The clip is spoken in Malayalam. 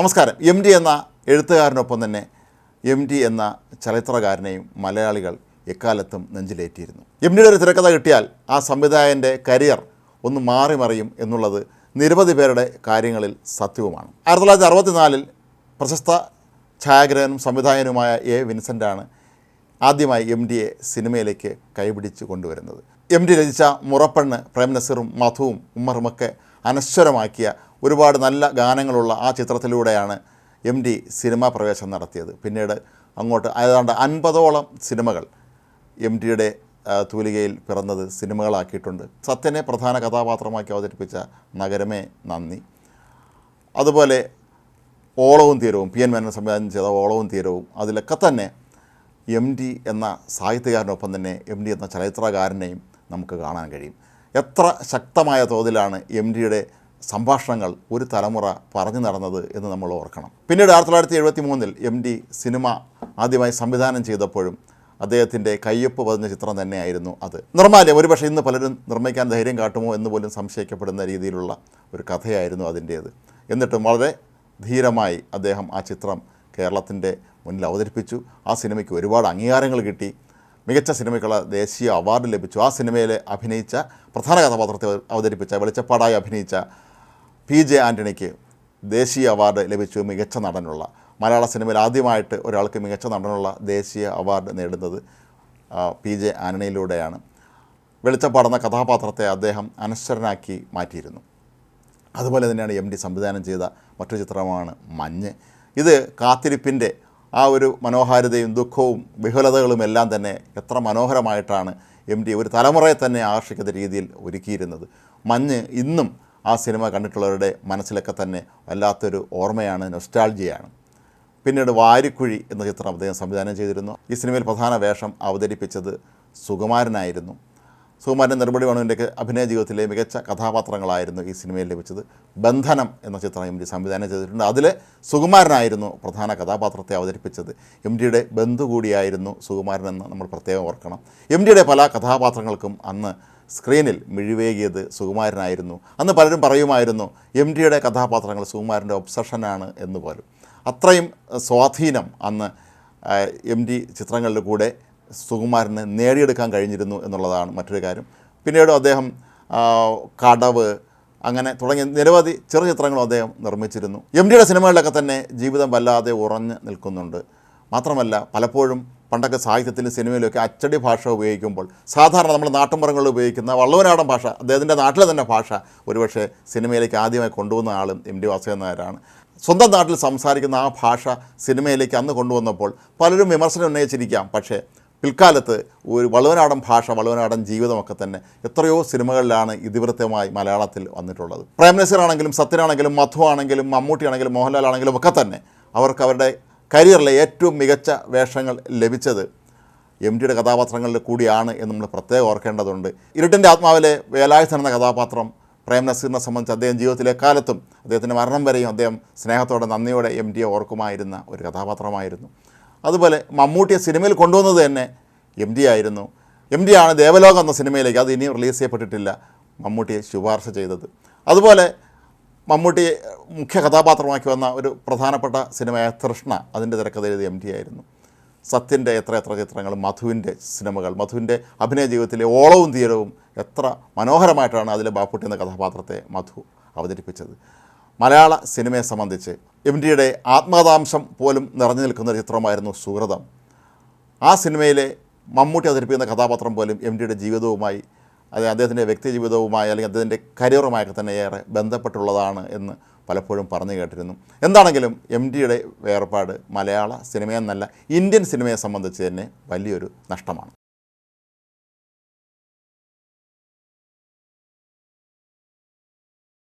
നമസ്കാരം. എം ഡി എന്ന എഴുത്തുകാരനൊപ്പം തന്നെ എം ഡി എന്ന ചലച്ചിത്രകാരനെയും മലയാളികൾ എക്കാലത്തും നെഞ്ചിലേറ്റിയിരുന്നു. എം ഡിയുടെ ഒരു തിരക്കഥ കിട്ടിയാൽ ആ സംവിധായകന്റെ കരിയർ ഒന്ന് മാറി മറിയും എന്നുള്ളത് നിരവധി പേരുടെ കാര്യങ്ങളിൽ സത്യവുമാണ്. ആയിരത്തി തൊള്ളായിരത്തി അറുപത്തിനാലിൽ പ്രശസ്ത ഛായാഗ്രഹനും സംവിധായകനുമായ എ വിൻസെന്റാണ് ആദ്യമായി എം ഡിയെ സിനിമയിലേക്ക് കൈപിടിച്ച് കൊണ്ടുവരുന്നത്. എം ഡി രചിച്ച മുറപ്പെണ്ണ് പ്രേം നസീറും മധുവും ഉമ്മറുമൊക്കെ അനശ്വരമാക്കിയ ഒരുപാട് നല്ല ഗാനങ്ങളുള്ള ആ ചിത്രത്തിലൂടെയാണ് എം ഡി സിനിമാ പ്രവേശനം നടത്തിയത്. പിന്നീട് അങ്ങോട്ട് ഏതാണ്ട് അൻപതോളം സിനിമകൾ എം ഡിയുടെ തൂലികയിൽ പിറന്നത് സിനിമകളാക്കിയിട്ടുണ്ട്. സത്യനെ പ്രധാന കഥാപാത്രമാക്കി അവതരിപ്പിച്ച നഗരമേ നന്ദി. അതുപോലെ ഓളവും തീരവും പി എൻ മേനൻ സംവിധാനം ചെയ്ത ഓളവും തീരവും അതിലൊക്കെ തന്നെ എം ഡി എന്ന സാഹിത്യകാരനൊപ്പം തന്നെ എം ഡി എന്ന ചലച്ചിത്രകാരനെയും നമുക്ക് കാണാൻ കഴിയും. എത്ര ശക്തമായ തോതിലാണ് എം ഡിയുടെ സംഭാഷണങ്ങൾ ഒരു തലമുറ പറഞ്ഞു നടന്നത് എന്ന് നമ്മൾ ഓർക്കണം. പിന്നീട് ആയിരത്തി തൊള്ളായിരത്തി എഴുപത്തി മൂന്നിൽ എം ഡി സിനിമ ആദ്യമായി സംവിധാനം ചെയ്തപ്പോഴും അദ്ദേഹത്തിന്റെ കയ്യൊപ്പ് പതിഞ്ഞ ചിത്രം തന്നെയായിരുന്നു അത്. നിർമ്മാല്യം ഒരുപക്ഷെ ഇന്ന് പലരും നിർമ്മിക്കാൻ ധൈര്യം കാട്ടുമോ എന്ന് പോലും സംശയിക്കപ്പെടുന്ന രീതിയിലുള്ള ഒരു കഥയായിരുന്നു അതിന്റേത്. എന്നിട്ടും വളരെ ധീരമായി അദ്ദേഹം ആ ചിത്രം കേരളത്തിന്റെ മുന്നിൽ അവതരിപ്പിച്ചു. ആ സിനിമയ്ക്ക് ഒരുപാട് അംഗീകാരങ്ങൾ കിട്ടി. മികച്ച സിനിമയ്ക്കുള്ള ദേശീയ അവാർഡ് ലഭിച്ചു. ആ സിനിമയിൽ അഭിനയിച്ച പ്രധാന കഥാപാത്രത്തെ അവതരിപ്പിച്ച വെളിച്ചപ്പാടായി അഭിനയിച്ച പി ജെ ആന്റണിക്ക് ദേശീയ അവാർഡ് ലഭിച്ചു മികച്ച നടനുള്ള. മലയാള സിനിമയിൽ ആദ്യമായിട്ട് ഒരാൾക്ക് മികച്ച നടനുള്ള ദേശീയ അവാർഡ് നേടുന്നത് പി ജെ ആന്റണിയിലൂടെയാണ് വെളിച്ചപ്പാടുന്ന കഥാപാത്രത്തെ അദ്ദേഹം അനശ്വരനാക്കി മാറ്റിയിരുന്നു. അതുപോലെ തന്നെയാണ് എം ഡി സംവിധാനം ചെയ്ത മറ്റൊരു ചിത്രമാണ് മഞ്ഞ്. ഇത് കാത്തിരിപ്പിന്റെ ആ ഒരു മനോഹാരിതയും ദുഃഖവും വിഹുലതകളും എല്ലാം തന്നെ എത്ര മനോഹരമായിട്ടാണ് എം ഡി ഒരു തലമുറയെ തന്നെ ആകർഷിക്കുന്ന രീതിയിൽ ഒരുക്കിയിരുന്നത്. മഞ്ഞ് ഇന്നും ആ സിനിമ കണ്ടിട്ടുള്ളവരുടെ മനസ്സിലൊക്കെ തന്നെ വല്ലാത്തൊരു ഓർമ്മയാണ് നൊസ്റ്റാൾജിയാണ് പിന്നീട് വാരിക്കുഴി എന്ന ചിത്രം അദ്ദേഹം സംവിധാനം ചെയ്തിരുന്നു. ഈ സിനിമയിൽ പ്രധാന വേഷം അവതരിപ്പിച്ചത് സുകുമാരനായിരുന്നു. സുകുമാരൻ നെടുമുടി വേണുവിന്റെയൊക്കെ അഭിനയ ജീവിതത്തിലെ മികച്ച കഥാപാത്രങ്ങളായിരുന്നു ഈ സിനിമയിൽ ലഭിച്ചത്. ബന്ധനം എന്ന ചിത്രം എം ഡി സംവിധാനം ചെയ്തിട്ടുണ്ട്. അതിൽ സുകുമാരനായിരുന്നു പ്രധാന കഥാപാത്രത്തെ അവതരിപ്പിച്ചത്. എം ഡിയുടെ ബന്ധു കൂടിയായിരുന്നു സുകുമാരൻ എന്ന് നമ്മൾ പ്രത്യേകം ഓർക്കണം. എം ഡിയുടെ പല കഥാപാത്രങ്ങൾക്കും അന്ന് സ്ക്രീനിൽ മിഴിവേകിയത് സുകുമാരനായിരുന്നു. അന്ന് പലരും പറയുമായിരുന്നു എം ഡിയുടെ കഥാപാത്രങ്ങൾ സുകുമാരന്റെ ഒബ്സഷനാണ് എന്ന് പോലും. അത്രയും സ്വാധീനം അന്ന് എം ഡി ചിത്രങ്ങളുടെ കൂടെ സുകുമാരന് നേടിയെടുക്കാൻ കഴിഞ്ഞിരുന്നു എന്നുള്ളതാണ് മറ്റൊരു കാര്യം. പിന്നീട് അദ്ദേഹം കടവ് അങ്ങനെ തുടങ്ങിയ നിരവധി ചെറു ചിത്രങ്ങളും അദ്ദേഹം നിർമ്മിച്ചിരുന്നു. എം ഡിയുടെ സിനിമകളിലൊക്കെ തന്നെ ജീവിതം വല്ലാതെ ഉറഞ്ഞു നിൽക്കുന്നുണ്ട്. മാത്രമല്ല പലപ്പോഴും പണ്ടൊക്കെ സാഹിത്യത്തിലും സിനിമയിലൊക്കെ അച്ചടി ഭാഷ ഉപയോഗിക്കുമ്പോൾ സാധാരണ നമ്മൾ നാട്ടുമ്പുറങ്ങളിൽ ഉപയോഗിക്കുന്ന വള്ളവനാടൻ ഭാഷ അദ്ദേഹത്തിന്റെ നാട്ടിലെ തന്നെ ഭാഷ ഒരുപക്ഷെ സിനിമയിലേക്ക് ആദ്യമായി കൊണ്ടുവന്ന ആളും എം ഡി വാസുദേവൻ സ്വന്തം നാട്ടിൽ സംസാരിക്കുന്ന ആ ഭാഷ സിനിമയിലേക്ക് അന്ന് കൊണ്ടുവന്നപ്പോൾ പലരും വിമർശനം ഉന്നയിച്ചിരിക്കാം. പക്ഷേ പിൽക്കാലത്ത് ഒരു വളവനാടൻ ഭാഷ വളവനാടൻ ജീവിതമൊക്കെ തന്നെ എത്രയോ സിനിമകളിലാണ് ഇതിവൃത്തമായി മലയാളത്തിൽ വന്നിട്ടുള്ളത്. പ്രേം നസീർ ആണെങ്കിലും സത്യനാണെങ്കിലും മധു ആണെങ്കിലും മമ്മൂട്ടി ആണെങ്കിലും മോഹൻലാൽ ആണെങ്കിലും ഒക്കെ തന്നെ അവർക്ക് അവരുടെ കരിയറിലെ ഏറ്റവും മികച്ച വേഷങ്ങൾ ലഭിച്ചത് എം ടിയുടെ കഥാപാത്രങ്ങളിൽ കൂടിയാണ് എന്ന് നമ്മൾ പ്രത്യേകം ഓർക്കേണ്ടതുണ്ട്. ഇരുട്ടിന്റെ ആത്മാവിലെ വേലായുധൻ എന്ന കഥാപാത്രം പ്രേം നസീറിനെ സംബന്ധിച്ച് അദ്ദേഹം ജീവിതത്തിലെ കാലത്തും അദ്ദേഹത്തിന്റെ മരണം വരെയും അദ്ദേഹം സ്നേഹത്തോടെ നന്ദിയോടെ എം ടിയെ ഓർക്കുമായിരുന്ന ഒരു കഥാപാത്രമായിരുന്നു. അതുപോലെ മമ്മൂട്ടിയെ സിനിമയിൽ കൊണ്ടുവന്നത് തന്നെ എം ഡി ആയിരുന്നു. എം ഡി ആണ് ദേവലോകം എന്ന സിനിമയിലേക്ക് അത് ഇനിയും റിലീസ് ചെയ്യപ്പെട്ടിട്ടില്ല മമ്മൂട്ടിയെ ശുപാർശ ചെയ്തത്. അതുപോലെ മമ്മൂട്ടിയെ മുഖ്യ കഥാപാത്രമാക്കി വന്ന ഒരു പ്രധാനപ്പെട്ട സിനിമയായ തൃഷ്ണ അതിന്റെ തിരക്കഥ എഴുതിയ എം ടി ആയിരുന്നു. സത്യന്റെ എത്ര എത്ര ചിത്രങ്ങൾ മധുവിന്റെ സിനിമകൾ മധുവിന്റെ അഭിനയ ജീവിതത്തിലെ ഓളവും തീരവും എത്ര മനോഹരമായിട്ടാണ് അതിലെ ബാപ്പുട്ടി എന്ന കഥാപാത്രത്തെ മധു അവതരിപ്പിച്ചത്. മലയാള സിനിമയെ സംബന്ധിച്ച് എം ടിയുടെ ആത്മകഥാംശം പോലും നിറഞ്ഞു നിൽക്കുന്ന ഒരു ചിത്രമായിരുന്നു സുഹൃതം. ആ സിനിമയിലെ മമ്മൂട്ടി അവതരിപ്പിക്കുന്ന കഥാപാത്രം പോലും എം ടിയുടെ ജീവിതവുമായി അത് അദ്ദേഹത്തിന്റെ വ്യക്തി ജീവിതവുമായി അല്ലെങ്കിൽ അദ്ദേഹത്തിന്റെ കരിയറുമായൊക്കെ തന്നെ ഏറെ ബന്ധപ്പെട്ടുള്ളതാണ് എന്ന് പലപ്പോഴും പറഞ്ഞു കേട്ടിരുന്നു. എന്താണെങ്കിലും എം ഡിയുടെ വേർപാട് മലയാള സിനിമയെന്നല്ല ഇന്ത്യൻ സിനിമയെ സംബന്ധിച്ച് തന്നെ വലിയൊരു നഷ്ടമാണ്.